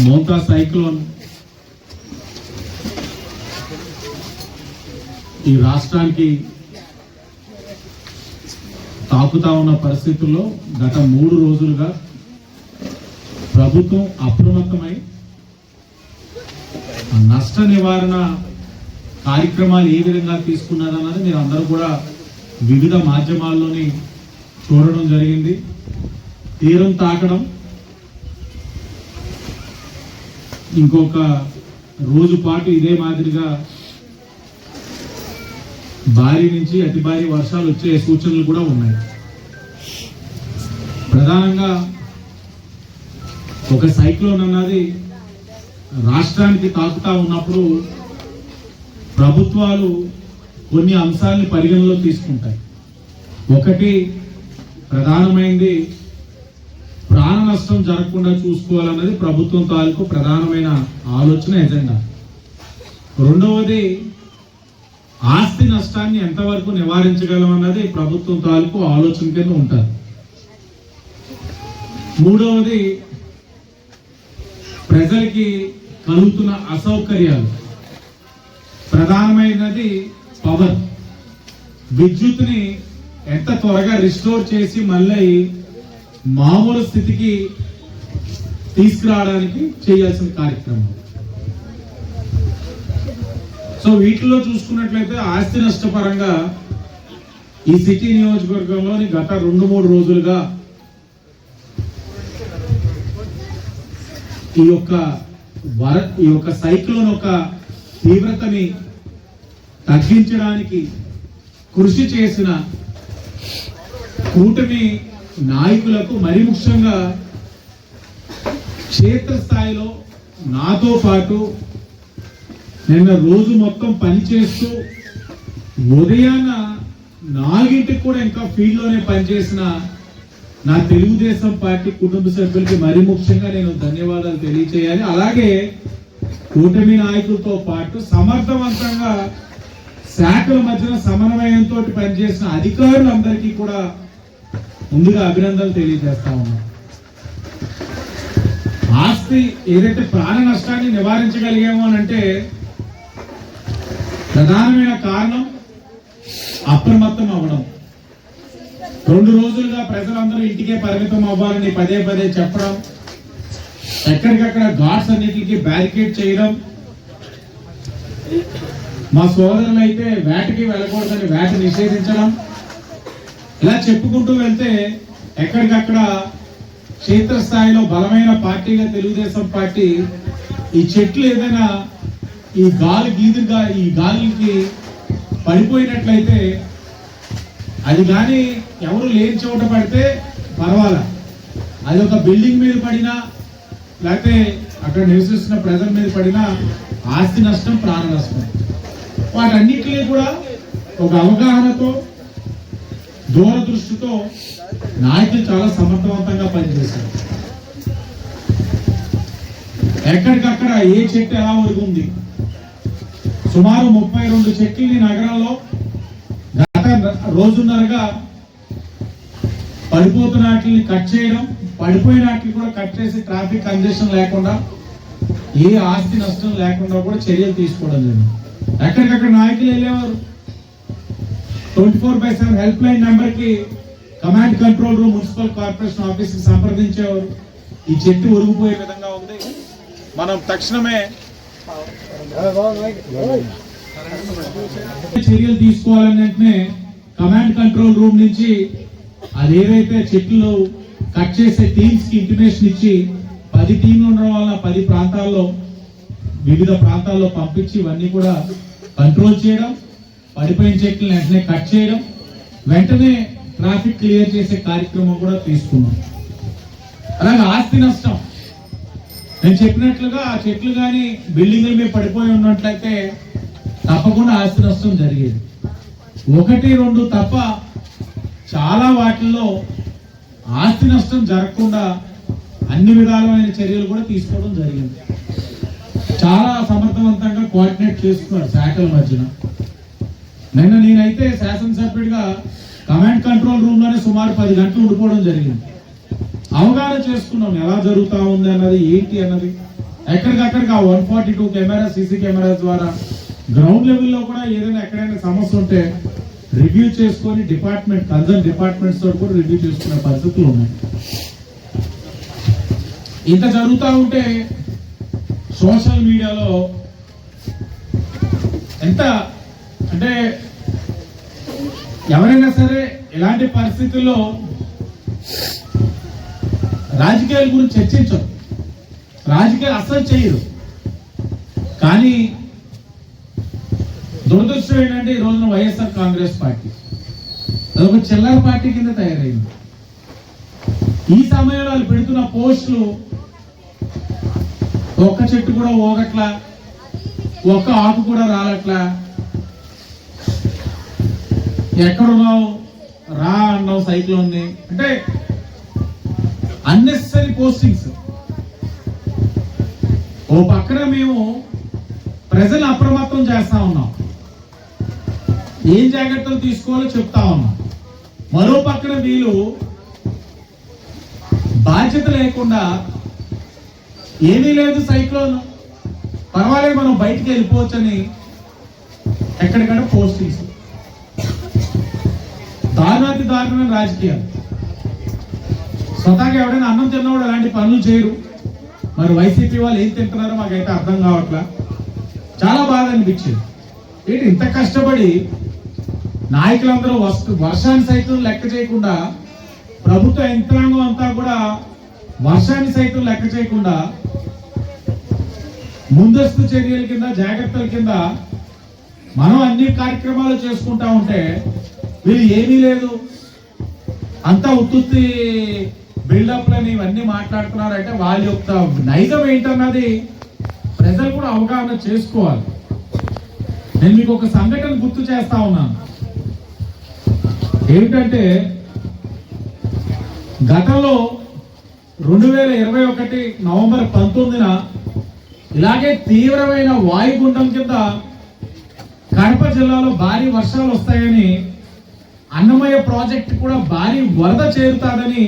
మోకా cyclone. ఈ రాష్ట్రానికి తాకుతా ఉన్న పరిస్థితుల్లో గత మూడు రోజులుగా ప్రభుత్వం అప్రమత్తమై నష్ట నివారణ కార్యక్రమాలు ఏ విధంగా తీసుకున్నారన్నది మీరు అందరూ కూడా వివిధ మాధ్యమాల్లోని చూడడం జరిగింది. తీరం తాకడం ఇంకొక రోజు పాటు ఇదే మాదిరిగా భారీ నుంచి అతి భారీ వర్షాలు వచ్చే సూచనలు కూడా ఉన్నాయి. ప్రధానంగా ఒక సైక్లోన్ అన్నది రాష్ట్రానికి తాకుతా ఉన్నప్పుడు ప్రభుత్వాలు కొన్ని అంశాలని పరిగణలో తీసుకుంటాయి. ఒకటి ప్రధానమైనది నష్టం జరగకుండా చూసుకోవాలన్నది ప్రభుత్వం తాలూకు ప్రధానమైన ఆలోచన ఎజెండా. రెండవది ఆస్తి నష్టాన్ని ఎంతవరకు నివారించగలం అన్నది ప్రభుత్వం తాలూకు ఆలోచన కింద ఉంటారు మూడవది ప్రజలకి కలుగుతున్న అసౌకర్యాలు. ప్రధానమైనది పవర్. విద్యుత్ని ఎంత త్వరగా రిస్టోర్ చేసి మళ్ళీ మామూలు స్థితికి తీసుకురావడానికి చేయాల్సిన కార్యక్రమం. సో వీటిలో చూసుకున్నట్లయితే ఆస్తి నష్టపరంగా ఈ సిటీ నియోజకవర్గంలోని గత రెండు మూడు రోజులుగా ఈ యొక్క వర ఈ యొక్క సైక్లోన్ యొక్క తీవ్రతని తగ్గించడానికి కృషి చేసిన కూటమి నాయకులకు మరీ ముఖ్యంగా క్షేత్రస్థాయిలో నాతో పాటు నిన్న రోజు మొత్తం పనిచేస్తూ ఉదయాన్న నాలుగింటికి కూడా ఇంకా ఫీల్డ్లోనే పనిచేసిన నా తెలుగుదేశం పార్టీ కుటుంబ సభ్యులకి మరీ ముఖ్యంగా నేను ధన్యవాదాలు తెలియచేయాలి. అలాగే కూటమి నాయకులతో పాటు సమర్థవంతంగా శాఖల మధ్యన సమన్వయంతో పనిచేసిన అధికారులందరికీ కూడా ముందుగా అభినందనలు తెలియజేస్తా ఉన్నాం. ఆస్తి ఏదైతే ప్రాణ నష్టాన్ని నివారించగలిగామో అని అంటే ప్రధానమైన కారణం అప్రమత్తం అవ్వడం. రెండు రోజులుగా ప్రజలందరూ ఇంటికే పరిమితం అవ్వాలని పదే పదే చెప్పడం ఎక్కడికక్కడ ఘాట్స్ అన్నిటికీ బ్యారికేడ్ చేయడం. మా సోదరులు అయితే వేటకి వెళ్ళకూడదని వేట నిషేధించడం ఇలా చెప్పుకుంటూ వెళ్తే ఎక్కడికక్కడ క్షేత్రస్థాయిలో బలమైన పార్టీగా తెలుగుదేశం పార్టీ ఈ చెట్లు ఏదైనా ఈ గాలి గీదుగా ఈ గాలికి పడిపోయినట్లయితే అది కానీ ఎవరు లేని చోట పడితే పర్వాలా. అది ఒక బిల్డింగ్ మీద పడినా లేకపోతే అక్కడ నివసిస్తున్న ప్రజల మీద పడినా ఆస్తి నష్టం ప్రాణ నష్టం. వాటన్నిటినీ కూడా ఒక అవగాహనతో దూరదృష్టితో నాయకులు చాలా సమర్థవంతంగా పనిచేశారు. ఎక్కడికక్కడ ఏ చెట్టు ఎలా ఒరుగుంది? సుమారు ముప్పై రెండు చెట్లని నగరంలో గత రోజున్నరగా పడిపోతున్న వాటిని కట్ చేయడం పడిపోయిన వాటిని కూడా కట్ చేసి ట్రాఫిక్ కంజెషన్ లేకుండా ఏ ఆస్తి నష్టం లేకుండా కూడా చర్యలు తీసుకోవడం జరిగింది. ఎక్కడికక్కడ నాయకులు వెళ్ళేవారు? Twenty four by seven helpline నెంబర్కి command control room municipal corporation office సంప్రదించేవారు ఈ చెట్టు ఒరిగిపోయే విధంగా ఉంది. మనం తక్షణమే చర్యలు తీసుకోవాలని వెంటనే కమాండ్ కంట్రోల్ రూమ్ నుంచి అది ఏదైతే చెట్లు కట్ చేసే టీమ్స్కి ఇంటిమేషన్ ఇచ్చి పది టీంలు ఉండడం వల్ల పది ప్రాంతాల్లో వివిధ ప్రాంతాల్లో పంపించి ఇవన్నీ కూడా కంట్రోల్ చేయడం పడిపోయిన చెట్లను వెంటనే కట్ చేయడం వెంటనే ట్రాఫిక్ క్లియర్ చేసే కార్యక్రమం కూడా తీసుకున్నాం. అలాగే ఆస్తి నష్టం. నేను చెప్పినట్లుగా ఆ చెట్లు కానీ బిల్డింగ్లు మీద పడిపోయి ఉన్నట్లయితే తప్పకుండా ఆస్తి నష్టం జరిగేది. ఒకటి రెండు తప్ప చాలా వాటిల్లో ఆస్తి నష్టం జరగకుండా అన్ని విధాలమైన చర్యలు కూడా తీసుకోవడం జరిగింది. చాలా సమర్థవంతంగా కోఆర్డినేట్ చేసుకున్నారు శాఖల మధ్యన. నేను నేనైతే శాసనసభ్యుడిగా కమాండ్ కంట్రోల్ రూమ్లోనే సుమారు పది గంటలు ఉండిపోవడం జరిగింది. అవగాహన చేసుకున్నాం ఎలా జరుగుతూ ఉంది అన్నది ఏంటి అన్నది. ఎక్కడికక్కడికి ఆ one forty two camera CC cameras ద్వారా గ్రౌండ్ లెవెల్లో కూడా ఏదైనా ఎక్కడైనా సమస్య ఉంటే రివ్యూ చేసుకొని డిపార్ట్మెంట్ కన్సర్న్ డిపార్ట్మెంట్స్ తోటి కూడా రివ్యూ చేసుకునే పరిస్థితులు ఉన్నాయి. ఇంత జరుగుతూ ఉంటే సోషల్ మీడియాలో ఎంత అంటే ఎవరైనా సరే ఎలాంటి పరిస్థితుల్లో రాజకీయాల గురించి చర్చించరు. రాజకీయాలు అస్సలు చేయరు. కానీ దురదృష్టం ఏంటంటే ఈ రోజున వైఎస్ఆర్ కాంగ్రెస్ పార్టీ. అదొక చిల్లర పార్టీ కింద తయారైంది. ఈ సమయంలో వాళ్ళు పెడుతున్న పోస్టులు ఒక్క చెట్టు కూడా ఓగట్లా ఒక్క ఆకు కూడా రాలట్లా ఎక్కడున్నావు? రా అన్నావు సైక్లోన్ని. అంటే అన్నెసరీ పోస్టింగ్స్ ఓ పక్కన మేము ప్రజలు అప్రమత్తం చేస్తా ఉన్నాం. ఏం జాగ్రత్తలు తీసుకోవాలో చెప్తా ఉన్నాం. మరో పక్కన వీళ్ళు బాధ్యత లేకుండా ఏమీ లేదు సైక్లోన్. పర్వాలేదు మనం బయటికి వెళ్ళిపోవచ్చని ఎక్కడికక్కడ పోస్టింగ్స్ దారుణాతి దారుణమైన రాజకీయాలు. స్వతహాగా ఎవడైనా అన్నం తిన్నవాడు అలాంటి పనులు చేయరు. మరి వైసీపీ వాళ్ళు ఏం తింటున్నారో మాకైతే అర్థం కావట్లా. చాలా బాధ అనిపించింది. ఏంటి ఇంత కష్టపడి నాయకులందరూ వస్తు వర్షాన్ని సైతం లెక్క చేయకుండా ప్రభుత్వ యంత్రాంగం అంతా కూడా వర్షాన్ని సైతం లెక్క చేయకుండా ముందస్తు చర్యల కింద జాగ్రత్తల కింద మనం అన్ని కార్యక్రమాలు చేసుకుంటా ఉంటే వీళ్ళు ఏమీ లేదు. అంతా ఉత్తుత్తి బిల్డప్లని ఇవన్నీ మాట్లాడుతున్నారంటే వాళ్ళ యొక్క నైజం ఏంటన్నది ప్రజలు కూడా అవగాహన చేసుకోవాలి. నేను మీకు ఒక సంఘటన గుర్తు చేస్తా ఉన్నాను. ఏమిటంటే గతంలో రెండు వేల ఇరవై ఒకటి నవంబర్ పంతొమ్మిదిన ఇలాగే తీవ్రమైన వాయుగుండం కింద కడప జిల్లాలో భారీ వర్షాలు వస్తాయని అన్నమయ్య ప్రాజెక్ట్ కూడా భారీ వరద చేరుతాదని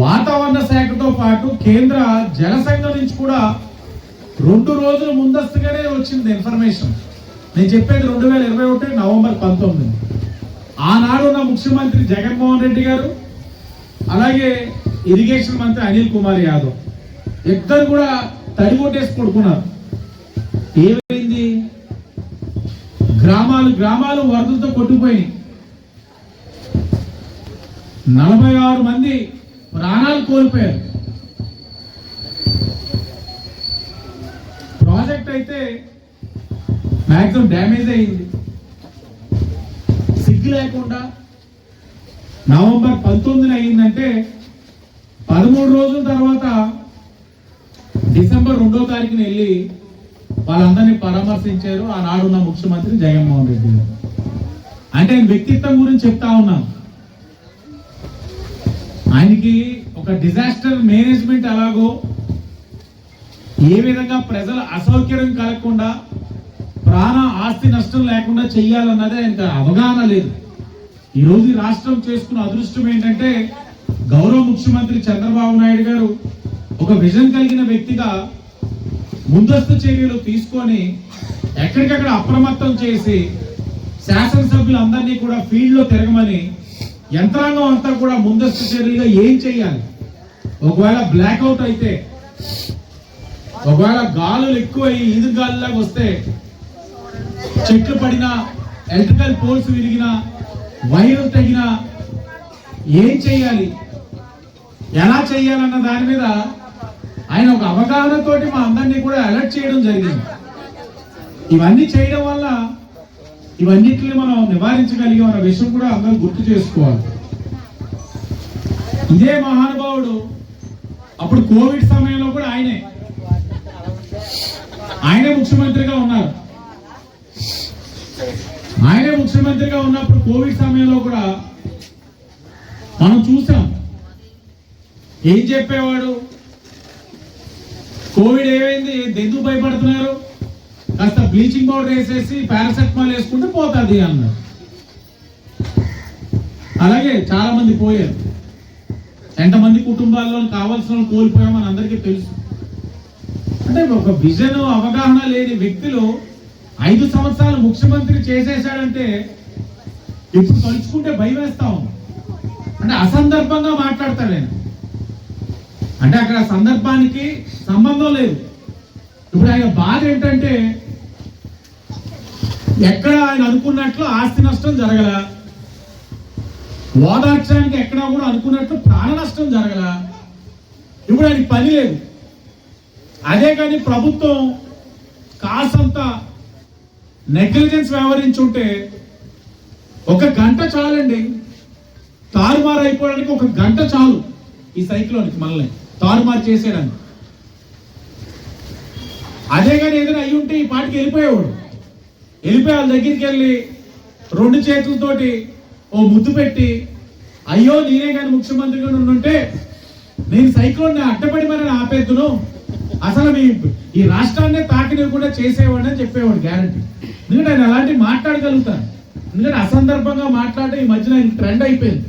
వాతావరణ శాఖతో పాటు కేంద్ర జలసంఘం నుంచి కూడా రెండు రోజుల ముందస్తుగానే వచ్చింది ఇన్ఫర్మేషన్. నేను చెప్పేది రెండు వేల ఇరవై ఒకటి నవంబర్ పంతొమ్మిది. ఆనాడు ఉన్న ముఖ్యమంత్రి జగన్మోహన్ రెడ్డి గారు అలాగే ఇరిగేషన్ మంత్రి అనిల్ కుమార్ యాదవ్ ఇద్దరు కూడా తడిగొట్టేసి కొడుకున్నారు ఏమైంది? గ్రామాలు గ్రామాలు వరదలతో కొట్టుకుపోయినాయి. నలభై ఆరు మంది ప్రాణాలు కోల్పోయారు. ప్రాజెక్ట్ అయితే మ్యాక్సిమం డ్యామేజ్ అయింది. సిగ్గు లేకుండా నవంబర్ పంతొమ్మిదిన అయిందంటే పదమూడు రోజుల తర్వాత డిసెంబర్ రెండో తారీఖున వెళ్ళి వాళ్ళందరినీ పరామర్శించారు. ఆనాడున్న ముఖ్యమంత్రి జగన్మోహన్ రెడ్డి గారు. అంటే వ్యక్తిత్వం గురించి చెప్తా ఉన్నాను. ఆయనకి ఒక డిజాస్టర్ మేనేజ్మెంట్ ఎలాగో ఏ విధంగా ప్రజల అసౌకర్యం కలగకుండా ప్రాణ ఆస్తి నష్టం లేకుండా చెయ్యాలన్నదే ఆయనకు అవగాహన లేదు. ఈ రోజు రాష్ట్రం చేసుకున్న అదృష్టం ఏంటంటే గౌరవ ముఖ్యమంత్రి చంద్రబాబు నాయుడు గారు ఒక విజన్ కలిగిన వ్యక్తిగా ముందస్తు చర్యలు తీసుకొని ఎక్కడికక్కడ అప్రమత్తం చేసి శాసనసభ్యులందరినీ కూడా ఫీల్డ్లో తిరగమని యంత్రాంగం అంతా కూడా ముందస్తు చర్యలుగా ఏం చేయాలి? ఒకవేళ బ్లాక్అవుట్ అయితే ఒకవేళ గాలులు ఎక్కువై ఈదు గాలిలాగా వస్తే చెట్లు పడినా ఎలక్ట్రికల్ పోల్స్ విరిగినా వైర్లు తగినా ఏం చేయాలి? ఎలా చేయాలన్న దాని మీద ఆయన ఒక అవగాహనతోటి మా అందరినీ కూడా అలర్ట్ చేయడం జరిగింది. ఇవన్నీ చేయడం వల్ల ఇవన్నిటిని మనం నివారించగలిగే మన విషయం కూడా అందరూ గుర్తు చేసుకోవాలి. ఇదే మహానుభావుడు అప్పుడు కోవిడ్ సమయంలో కూడా ఆయనే. ఆయనే ముఖ్యమంత్రిగా ఉన్నారు. ఆయనే ముఖ్యమంత్రిగా ఉన్నప్పుడు కోవిడ్ సమయంలో కూడా మనం చూసాం. ఏం చెప్పేవాడు? కోవిడ్ ఏమైంది? ఎందుకు భయపడుతున్నారు? కాస్త బ్లీచింగ్ పౌడర్ వేసేసి పారాసెటమాల్ వేసుకుంటే పోతుంది అన్నాడు. అలాగే చాలా మంది పోయారు. ఎంతమంది కుటుంబాల్లో కావాల్సిన వాళ్ళు కోల్పోయామని అందరికీ తెలుసు. అంటే ఒక విజన్ అవగాహన లేని వ్యక్తులు ఐదు సంవత్సరాలు ముఖ్యమంత్రి చేసేసాడంటే ఇప్పుడు తలుచుకుంటే భయం వేస్తా అంటే అసందర్భంగా మాట్లాడతాడు ఆయన. అంటే అక్కడ సందర్భానికి సంబంధం లేదు. ఇప్పుడు ఆయన బాధ ఏంటంటే ఎక్కడ ఆయన అనుకున్నట్లు ఆస్తి నష్టం జరగల. ఓదార్చడానికి ఎక్కడ కూడా అనుకున్నట్లు ప్రాణ నష్టం జరగల. ఇప్పుడు ఆయనకి పని లేదు. అదే కానీ ప్రభుత్వం కాసంత నెగ్లిజెన్స్ వ్యవహరించుంటే ఒక గంట చాలండి. తారుమారు అయిపోవడానికి ఒక గంట చాలు ఈ సైక్లోనికి మనల్ని. తారుమారు చేసేయడానికి. అదే కానీ ఏదైనా అయ్యి ఉంటే ఈ పాటికి వెళ్ళిపోయేవాడు. వెళ్ళిపోయి వాళ్ళ దగ్గరికి వెళ్ళి రెండు చేతులతోటి ఓ ముద్దు పెట్టి అయ్యో నేనే కానీ ముఖ్యమంత్రిగా ఉంటే నేను సైక్లోన్ అడ్డపడి మరి ఆపేద్దును? అసలు మీ ఈ రాష్ట్రాన్నే తాకినివ్వకుండా చేసేవాడు అని చెప్పేవాడు గ్యారంటీ. ఎందుకంటే ఆయన అలాంటివి మాట్లాడగలుగుతాను ఎందుకంటే అసందర్భంగా మాట్లాడడం ఈ మధ్యన ఆయన ట్రెండ్ అయిపోయింది.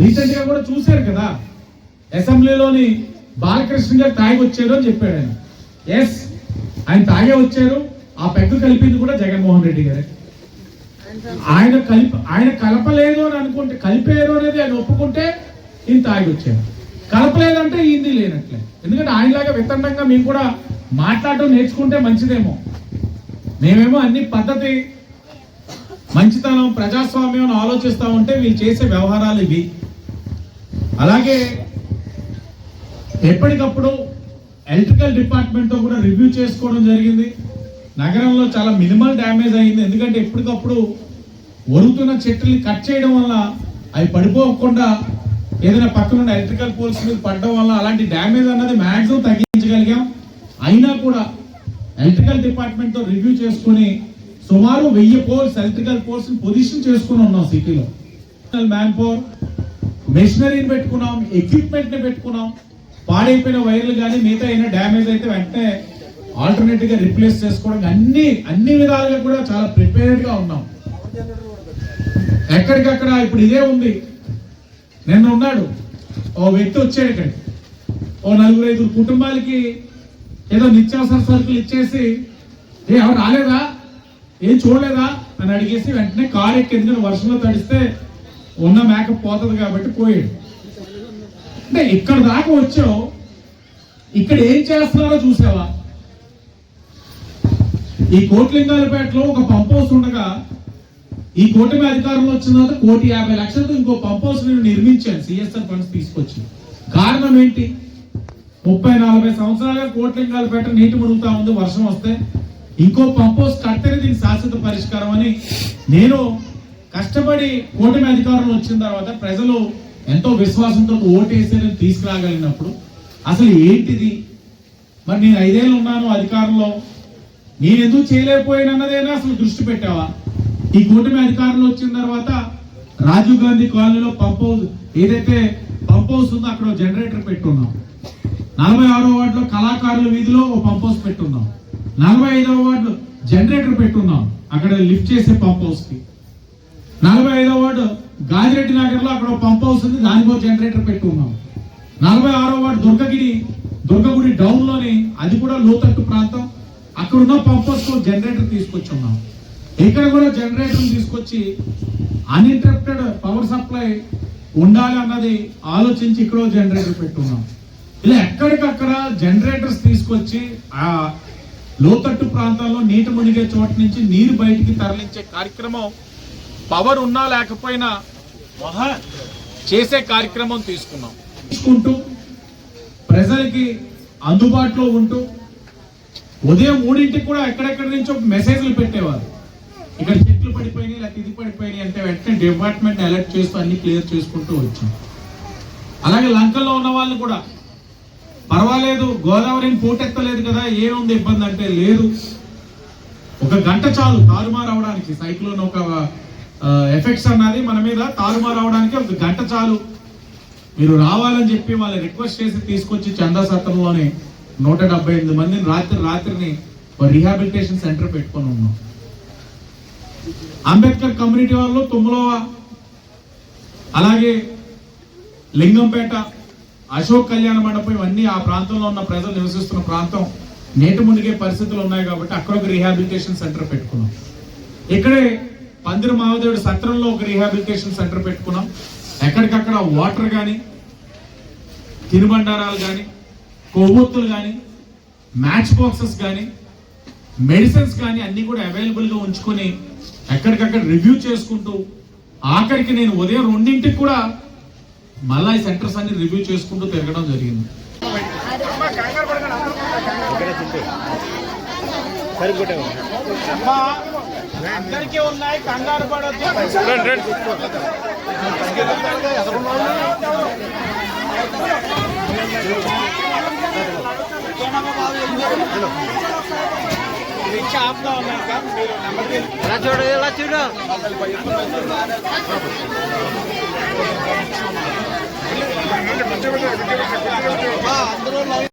రీసెంట్గా కూడా చూశారు కదా అసెంబ్లీలోని బాలకృష్ణ గారు తాగి వచ్చారు అని చెప్పాడు ఆయన. ఎస్ ఆయన తాగే వచ్చారు. ఆ పెగ్గు కలిపింది కూడా జగన్మోహన్ రెడ్డి గారే. ఆయన కలిప ఆయన కలపలేదు అని అనుకుంటే కలిపారు అనేది ఆయన ఒప్పుకుంటే ఈయన తాగి వచ్చారు కలపలేదంటే ఈయనది లేనట్లే. ఎందుకంటే ఆయనలాగా వితండంగా మేము కూడా మాట్లాడటం నేర్చుకుంటే మంచిదేమో. మేమేమో అన్ని పద్ధతి మంచితనం ప్రజాస్వామ్యం అని ఆలోచిస్తా ఉంటే వీళ్ళు చేసే వ్యవహారాలు ఇవి. అలాగే ఎప్పటికప్పుడు ఎలక్ట్రికల్ డిపార్ట్మెంట్తో కూడా రివ్యూ చేసుకోవడం జరిగింది. నగరంలో చాలా మినిమల్ డ్యామేజ్ అయింది. ఎందుకంటే ఎప్పటికప్పుడు ఒరుగుతున్న చెట్లని కట్ చేయడం వల్ల అవి పడిపోకుండా ఏదైనా పక్కన ఎలక్ట్రికల్ పోల్స్ మీద పడడం వల్ల అలాంటి డ్యామేజ్ అన్నది మ్యాక్సిమం తగ్గించగలిగాం. అయినా కూడా ఎలక్ట్రికల్ డిపార్ట్మెంట్తో రివ్యూ చేసుకుని సుమారు వెయ్యి పోల్స్ ఎలక్ట్రికల్ పోల్స్ని పొజిషన్ చేసుకుని ఉన్నాం సిటీలో. మ్యాన్ పవర్ మెషినరీని పెట్టుకున్నాం ఎక్విప్మెంట్ని పెట్టుకున్నాం. పాడైపోయిన వైర్లు కానీ మిగతా అయినా డ్యామేజ్ అయితే వెంటనే ఆల్టర్నేటివ్గా రిప్లేస్ చేసుకోవడానికి అన్ని అన్ని విధాలుగా కూడా చాలా ప్రిపేర్డ్గా ఉన్నాం. ఎక్కడికక్కడ ఇప్పుడు ఇదే ఉంది. నిన్న ఉన్నాడు. ఓ వ్యక్తి వచ్చాడు ఇక్కడ ఓ నలుగురు ఐదుగురు కుటుంబాలకి ఏదో నిత్యావసర సరుకులు ఇచ్చేసి ఏ ఎవరు రాలేదా? ఏం చూడలేదా? అని అడిగేసి వెంటనే కారు ఎక్కి ఎందుకంటే వర్షంలో తడిస్తే ఉన్న మేకప్ పోతుంది కాబట్టి పోయాడు. అంటే ఇక్కడ దాకా వచ్చావు. ఇక్కడ ఏం చేస్తున్నారో చూసావా? ఈ కోట్లింగాలపేటలో ఒక పంప్ హౌస్ ఉండగా ఈ కూటమి అధికారంలో వచ్చిన తర్వాత కోటి యాభై లక్షలతో ఇంకో పంప్ హౌస్ నేను నిర్మించాను సిఎస్ఆర్ ఫండ్స్ తీసుకొచ్చి. కారణం ఏంటి? ముప్పై నలభై సంవత్సరాలుగా కోట్లింగాలపేట నీటి మునుగుతా ఉంది వర్షం వస్తే. ఇంకో పంప్ హౌస్ కడితేనే దీనికి శాశ్వత పరిష్కారం అని నేను కష్టపడి కూటమి అధికారంలో వచ్చిన తర్వాత ప్రజలు ఎంతో విశ్వాసంతో ఓటేసి నేను తీసుకురాగలిగినప్పుడు అసలు ఏంటిది? మరి నేను ఐదేళ్ళు ఉన్నాను అధికారంలో. నేను ఎందుకు చేయలేకపోయానన్నదేనా అసలు దృష్టి పెట్టావా? ఈ కూటమి అధికారంలో వచ్చిన తర్వాత రాజీవ్ గాంధీ కాలనీలో పంప్ హౌస్ ఏదైతే పంప్ హౌస్ ఉందో అక్కడ జనరేటర్ పెట్టున్నాం. నలభై ఆరో వార్డులో కళాకారుల వీధిలో ఓ పంప్ హౌస్ పెట్టున్నాం. నలభై ఐదవ వార్డు జనరేటర్ పెట్టున్నాం. అక్కడ లిఫ్ట్ చేసే పంప్ హౌస్కి నలభై ఐదవ వార్డు గాజిరెడ్డి నగర్లో అక్కడ పంప్ హౌస్ ఉంది దానికో జనరేటర్ పెట్టున్నాం నలభై ఆరో వార్డు దుర్గగిరి దుర్గగుడి డౌన్లోని అది కూడా లోతట్టు ప్రాంతం. అక్కడ ఉన్న పంప్ హౌస్కు జనరేటర్ తీసుకొచ్చున్నాం. ఇక్కడ కూడా జనరేటర్ తీసుకొచ్చి అన్ఇంటరప్టెడ్ పవర్ సప్లై ఉండాలి అన్నది ఆలోచించి ఇక్కడ జనరేటర్ పెట్టున్నాం. ఇలా ఎక్కడికక్కడ జనరేటర్స్ తీసుకొచ్చి ఆ లోతట్టు ప్రాంతాల్లో నీటి మునిగే చోట నుంచి నీరు బయటికి తరలించే కార్యక్రమం పవర్ ఉన్నా లేకపోయినా మహా చేసే కార్యక్రమం తీసుకున్నాం. తీసుకుంటూ ప్రజలకి అందుబాటులో ఉంటూ ఉదయం మూడింటికి కూడా ఎక్కడెక్కడి నుంచో మెసేజ్లు పెట్టేవారు. ఇక్కడ చెట్లు పడిపోయినాయి లేకపోతే ఇది పడిపోయినాయి అంటే వెంటనే డిపార్ట్మెంట్ అలర్ట్ చేస్తూ అన్ని క్లియర్ చేసుకుంటూ వచ్చాం. అలాగే లంకల్లో ఉన్న వాళ్ళు కూడా పర్వాలేదు గోదావరిని పోటెత్తలేదు కదా ఏముంది ఇబ్బంది అంటే లేదు. ఒక గంట చాలు తారుమారు అవడానికి. సైక్లోన్ ఒక ఎఫెక్ట్స్ అన్నది మన మీద తారుమారు అవడానికి ఒక గంట చాలు. మీరు రావాలని చెప్పి వాళ్ళని రిక్వెస్ట్ చేసి తీసుకొచ్చి చందా సత్రంలోనే నూట డెబ్బై ఎనిమిది మందిని రాత్రి రాత్రిని ఒక రీహాబిలిటేషన్ సెంటర్ పెట్టుకొని ఉన్నాం. అంబేద్కర్ కమ్యూనిటీ వాళ్ళు తుమ్మలోవ అలాగే లింగంపేట అశోక్ కళ్యాణ మండపం ఇవన్నీ ఆ ప్రాంతంలో ఉన్న ప్రజలు నివసిస్తున్న ప్రాంతం. నేటి మునిగే పరిస్థితులు ఉన్నాయి కాబట్టి అక్కడ ఒక రీహాబిలిటేషన్ సెంటర్ పెట్టుకున్నాం. ఇక్కడే పందిరి మావదేవుడి సత్రంలో ఒక రీహాబిలిటేషన్ సెంటర్ పెట్టుకున్నాం. ఎక్కడికక్కడ వాటర్ కానీ తినుబండారాలు కానీ కొవ్వొత్తులు కానీ మ్యాచ్ బాక్సెస్ కానీ మెడిసిన్స్ కానీ అన్నీ కూడా అవైలబుల్గా ఉంచుకొని ఎక్కడికక్కడ రివ్యూ చేసుకుంటూ ఆఖరికి నేను ఉదయం రెండింటికి కూడా మళ్ళా ఈ సెంటర్స్ అన్ని రివ్యూ చేసుకుంటూ తిరగడం జరిగింది. అందరికీ ఉన్నాయి కంగారు పడొద్దు. ఎలా చూడు ఎలా చూడు అందరూ